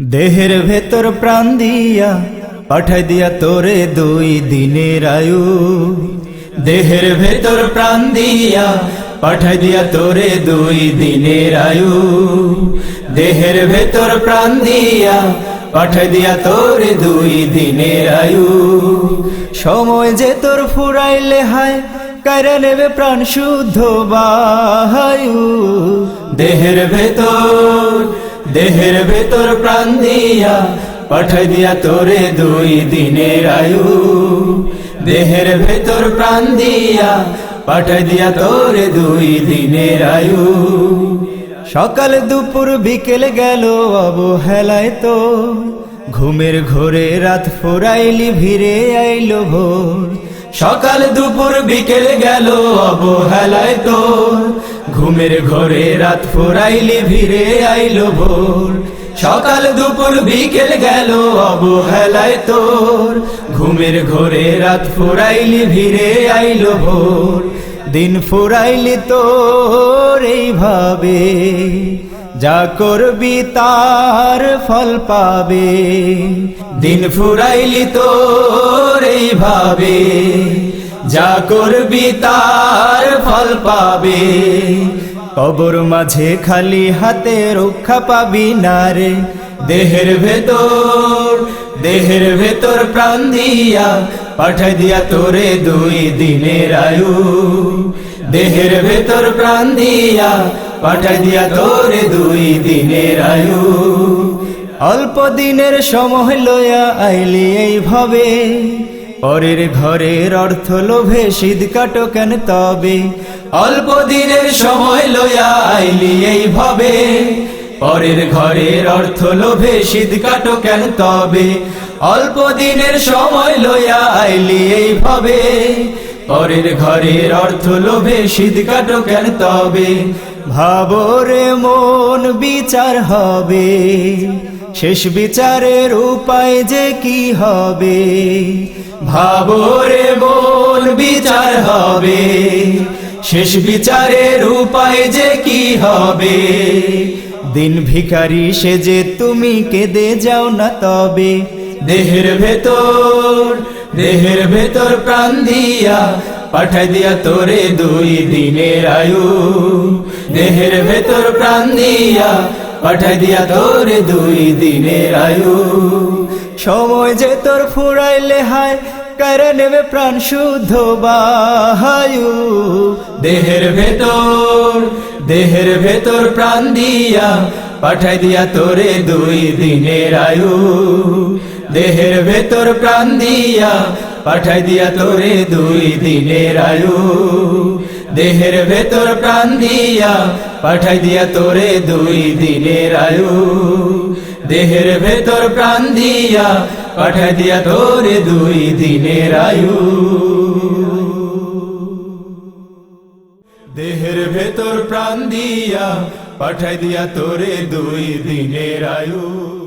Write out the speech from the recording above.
দেহের ভেতর প্রাণ দিয়া পাঠাই দিয়া তোরে দুই দিনের আয়ু। দেহের ভেতর প্রাণ দিয়া পাঠাই দিয়া তোরে দুই দিনের আয়ু। দেহের ভেতর প্রাণ দিয়া পাঠাই দিয়া তোরে দুই দিনের আয়ু। সময় যে তোর ফুরাইলে হায় কারা নেবে প্রাণ শুদ্ধ বায়ু দেহের ভেতর দেহের ভেতর প্রাণ দিয়া পাঠাই দিয়া তোরে দুই দিনের আয়ু। দেহের ভেতর প্রাণ দিয়া পাঠাই দিয়া তোরে দুই দিনের আয়ু। সকাল দুপুর বিকেল গেল অবহেলায় তো। ঘুমের ঘোরে রাত ফুরাইলি, ভিড়ে আইলো ভোর। সকাল দুপুর বিকেল গেল অবহেলায় তোর ঘুমের ঘরে রাত ফুরাইলি, ভিড়ে আইলো ভোর। সকাল দুপুর, বিকেল গেল অবহেলায় তোর। ঘুমের ঘরে রাত ফুরাইলি, ভিড়ে আইলো ভোর। দিন ফুরাইলি তোর এইভাবে, যা করবি তার ফল পাবে। দিন ফুরাইলি তোর এইভাবে যা করবি তার ফল পাবে। কবর মাঝে খালি হাতে রক্ষা পাবি না রে। দেহের ভেতর দেহের ভেতর প্রাণ দিয়া পাঠাই দিয়া তোরে দুই দিনের আয়ু। দেহের ভেতর প্রাণ দিয়া পাঠাই দিয়া তোরে দুই দিনের আয়ু। অল্প দিনের সময় লয়া আইলি এইভাবে। পরের ঘরের অর্থ লোভে শীত কাটো কেন তবে? অল্প দিনের সময় লয়া আইলি এইভাবে পরের ঘরের অর্থ লোভে শীত কাটো কেন তবে? অল্প দিনের সময় লয়া আইলি এইভাবে পরের ঘরের অর্থ লোভে শীত কাটো কেন তবে? ভাবরে মন বিচার হবে। শেষ বিচারের উপায় যে কি হবে? ভাবরে মন বিচার হবে। শেষ বিচারের উপায় যে কি হবে? দিন ভিখারি সে যে তুমি কেঁদে যাও না তবে। দেহের ভেতর দেহের ভেতর প্রাণ দিয়া পাঠাই দিয়া তোরে দুই দিনের আয়ু। দেহের ভেতর প্রাণ দিয়া পাঠাই দিয়া তোরে দুই দিনের আয়ু। সময় যে তোর ফুরাইলে হায় কারে নেবে প্রাণ শুদ্ধ বায়ু দেহের ভেতর দেহের ভেতর প্রাণ দিয়া পাঠাই দিয়া তোরে দুই দিনের আয়ু। দেহের ভেতর প্রাণ দিয়া পাঠাই দিয়া তোরে দুই দিনের আয়ু। দেহের ভেতর প্রাণ দিয়া পাঠাই দিয়া তোরে দুই দিনের আয়ু। দেহের ভেতর প্রাণ দিয়া পাঠাই দিয়া তোরে দুই দিনের আয়ু। দেহের ভেতর প্রাণ দিয়া পাঠাই দিয়া তোরে দুই দিনের আয়ু।